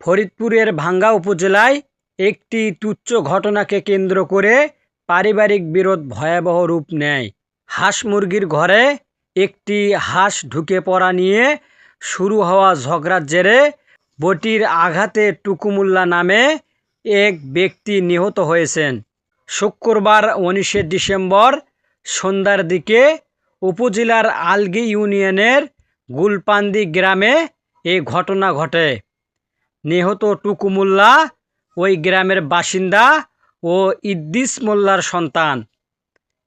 ফরিদপুরের ভাঙ্গা উপজেলায় একটি তুচ্ছ ঘটনাকে কেন্দ্র করে পারিবারিক বিরোধ ভয়াবহ রূপ নেয়। হাঁস মুরগির ঘরে একটি হাঁস ঢুকে পড়া নিয়ে শুরু হওয়া ঝগড়ার জেরে বটির আঘাতে টুকুমুল্লা নামে এক ব্যক্তি নিহত হয়েছেন। শুক্রবার উনিশে ডিসেম্বর সন্ধ্যার দিকে উপজেলার আলগি ইউনিয়নের গুলপান্দি গ্রামে এ ঘটনা ঘটে। নিহত টুকু মোল্লা, ওই গ্রামের বাসিন্দা ও ইদ্দিস মোল্লার সন্তান।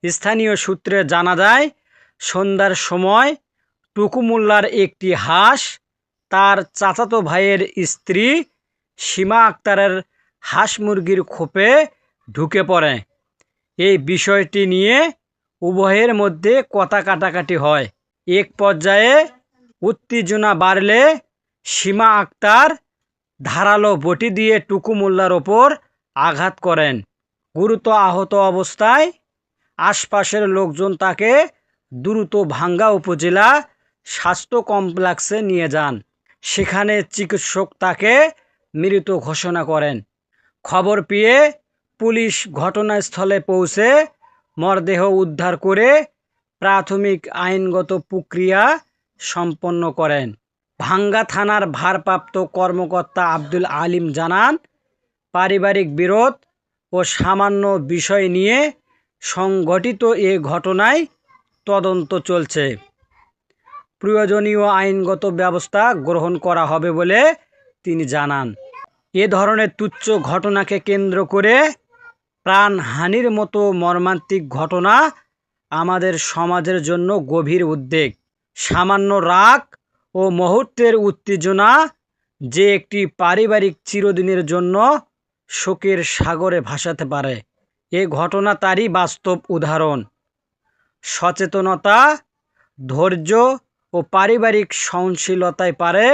স্থানীয় সূত্রে জানা যায়, সন্ধ্যার সময় টুকু মোল্লার একটি হাঁস, তার চাচাতো ভাইয়ের স্ত্রী সীমা আক্তারের হাঁস মুরগির খোপে ঢুকে পড়ে। এই বিষয়টি নিয়ে উভয়ের মধ্যে কথা কাটাকাটি হয়। এক পর্যায়ে উত্তেজনা বাড়লে সীমা আক্তার ধারালো বটি দিয়ে টুকু মোল্লার ওপর আঘাত করেন। গুরুতর আহত অবস্থায় আশপাশের লোকজন তাকে দ্রুত ভাঙ্গা উপজেলা স্বাস্থ্য কমপ্লেক্সে নিয়ে যান। সেখানে চিকিৎসক তাকে মৃত ঘোষণা করেন। খবর পেয়ে পুলিশ ঘটনাস্থলে পৌঁছে মরদেহ উদ্ধার করে প্রাথমিক আইনগত প্রক্রিয়া সম্পন্ন করেন। ভাঙ্গা থানার ভারপ্রাপ্ত কর্মকর্তা আব্দুল আলিম জানান, পারিবারিক বিরোধ ও সামান্য বিষয় নিয়ে সংঘটিত এ ঘটনায় তদন্ত চলছে। প্রয়োজনীয় আইনগত ব্যবস্থা গ্রহণ করা হবে বলে তিনি জানান। এ ধরনের তুচ্ছ ঘটনাকে কেন্দ্র করে প্রাণহানির মতো মর্মান্তিক ঘটনা আমাদের সমাজের জন্য গভীর উদ্বেগ। সামান্য রাগ ও মুহূর্তের উত্তেজনা যে একটি পারিবারিক চিরদিনের জন্য শোকের সাগরে ভাসাতে পারে। এ ঘটনা তারই বাস্তব উদাহরণ। সচেতনতা, ধৈর্য ও পারিবারিক সহনশীলতায় পারে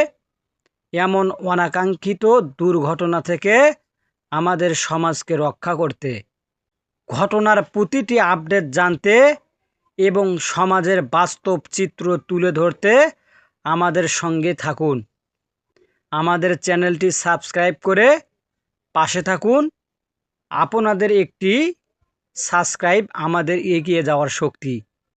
এমন অনাকাঙ্ক্ষিত দুর্ঘটনা থেকে আমাদের সমাজকে রক্ষা করতে। ঘটনার প্রতিটি আপডেট জানতে এবং সমাজের বাস্তব চিত্র তুলে ধরতে আমাদের সঙ্গে থাকুন। আমাদের চ্যানেলটি সাবস্ক্রাইব করে পাশে থাকুন। আপনাদের একটি সাবস্ক্রাইব আমাদের এগিয়ে যাওয়ার শক্তি।